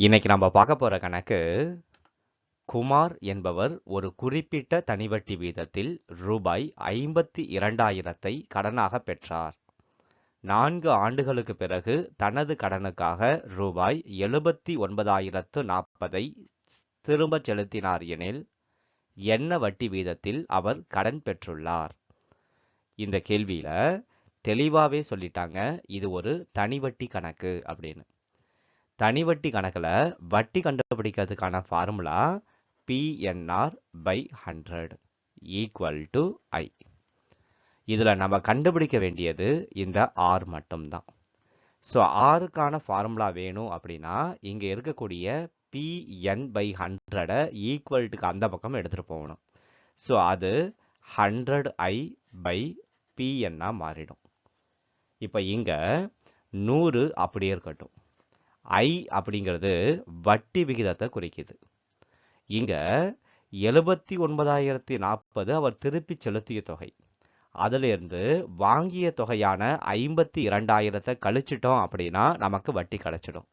இன்னைக்கு நம்ம பார்க்க போற கணக்கு குமார் என்பவர் ஒரு குறிப்பிட்ட தனிவட்டி வீதத்தில் ரூபாய் ஐம்பத்தி இரண்டாயிரத்தை கடனாக பெற்றார். நான்கு ஆண்டுகளுக்கு பிறகு தனது கடனுக்காக ரூபாய் எழுபத்தி ஒன்பதாயிரத்து நாற்பதை திரும்ப செலுத்தினார் எனில் என்ன வட்டி வீதத்தில் அவர் கடன் பெற்றுள்ளார்? இந்த கேள்வியில தெளிவாவே சொல்லிட்டாங்க இது ஒரு தனிவட்டி கணக்கு அப்படின்னு. தனி வட்டி கணக்கில் வட்டி கண்டுபிடிக்கிறதுக்கான formula PNR by hundred equal to I இதில் நம்ம கண்டுபிடிக்க வேண்டியது இந்த ஆர் மட்டும்தான். ஸோ ஆருக்கான ஃபார்முலா வேணும் அப்படின்னா இங்கே இருக்கக்கூடிய பிஎன் பை ஹண்ட்ரடை ஈக்குவல்ட்டுக்கு அந்த பக்கம் எடுத்துகிட்டு போகணும். ஸோ அது ஹண்ட்ரட் ஐ பை பிஎன்னா மாறிடும். இப்போ இங்கே நூறு அப்படியே இருக்கட்டும். ஐ அப்படிங்கிறது வட்டி விகிதத்தை குறிக்குது. இங்க எழுபத்தி ஒன்பதாயிரத்தி நாற்பது அவர் திருப்பி செலுத்திய தொகை. அதிலிருந்து வாங்கிய தொகையான ஐம்பத்தி இரண்டாயிரத்தை கழிச்சிட்டோம் அப்படின்னா நமக்கு வட்டி கிடைச்சிடும்.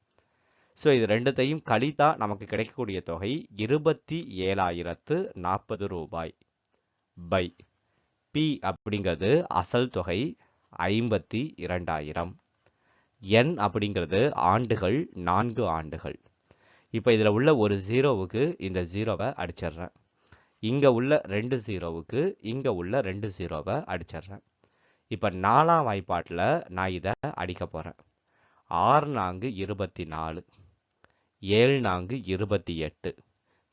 ஸோ இது ரெண்டுத்தையும் கழித்தா நமக்கு கிடைக்கக்கூடிய தொகை இருபத்தி ஏழாயிரத்து நாற்பது ரூபாய் பை. பி அப்படிங்கிறது அசல் தொகை ஐம்பத்தி இரண்டாயிரம். என் அப்படிங்கிறது ஆண்டுகள் நான்கு ஆண்டுகள். இப்போ இதில் உள்ள ஒரு ஜீரோவுக்கு இந்த ஜீரோவை அடிச்சிடுறேன். இங்கே உள்ள ரெண்டு ஜீரோவுக்கு இங்கே உள்ள ரெண்டு ஜீரோவை அடிச்சிடுறேன். இப்போ நாலாம் வாய்ப்பாட்டில் நான் இதை அடிக்க போகிறேன் ஆறு நான்கு இருபத்தி நாலு ஏழு நான்கு இருபத்தி எட்டு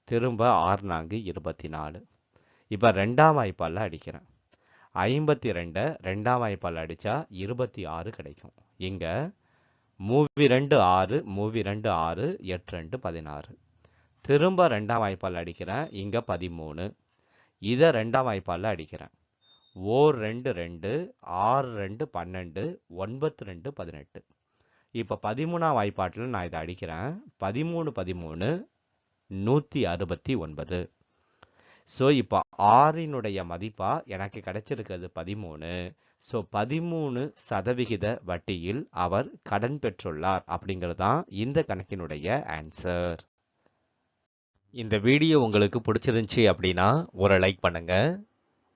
திரும்ப ஆறு நான்கு இருபத்தி நாலு. இப்போ ரெண்டாம் வாய்ப்பால் அடிக்கிறேன். ஐம்பத்தி ரெண்டை ரெண்டாம் வாய்ப்பால் அடித்தா இருபத்தி ஆறு கிடைக்கும். இங்கே மூவி ரெண்டு ஆறு மூவி ரெண்டு ஆறு எட்டு ரெண்டு பதினாறு. திரும்ப ரெண்டாம் வாய்ப்பால் அடிக்கிறேன். இங்கே பதிமூணு. இதை ரெண்டாம் வாய்ப்பால் அடிக்கிறேன். ஓர் ரெண்டு ரெண்டு ஆறு ரெண்டு பன்னெண்டு ஒன்பத்து ரெண்டு பதினெட்டு. இப்போ பதிமூணாம் வாய்ப்பாட்டில் நான் இதை அடிக்கிறேன். பதிமூணு பதிமூணு நூற்றி அறுபத்தி ஒன்பது. ஸோ இப்போ ஆறினுடைய மதிப்பாக எனக்கு கிடைச்சிருக்கிறது பதிமூணு. ஸோ பதிமூணு சதவிகித வட்டியில் அவர் கடன் பெற்றுள்ளார் அப்படிங்கிறது தான் இந்த கணக்கினுடைய ஆன்சர் இந்த வீடியோ உங்களுக்கு பிடிச்சிருந்துச்சி அப்படின்னா ஒரு லைக் பண்ணுங்க.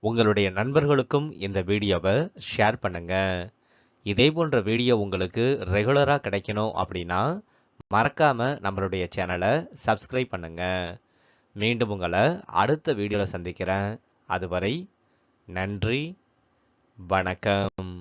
உங்களுடைய நண்பர்களுக்கும் இந்த வீடியோவை ஷேர் பண்ணுங்க. இதே போன்ற வீடியோ உங்களுக்கு ரெகுலராக கிடைக்கணும் அப்படின்னா மறக்காம நம்மளுடைய சேனலை சப்ஸ்கிரைப் பண்ணுங்க. மீண்டும் உங்களை அடுத்த வீடியோவில் சந்திக்கிறேன். அதுவரை நன்றி. வணக்கம்.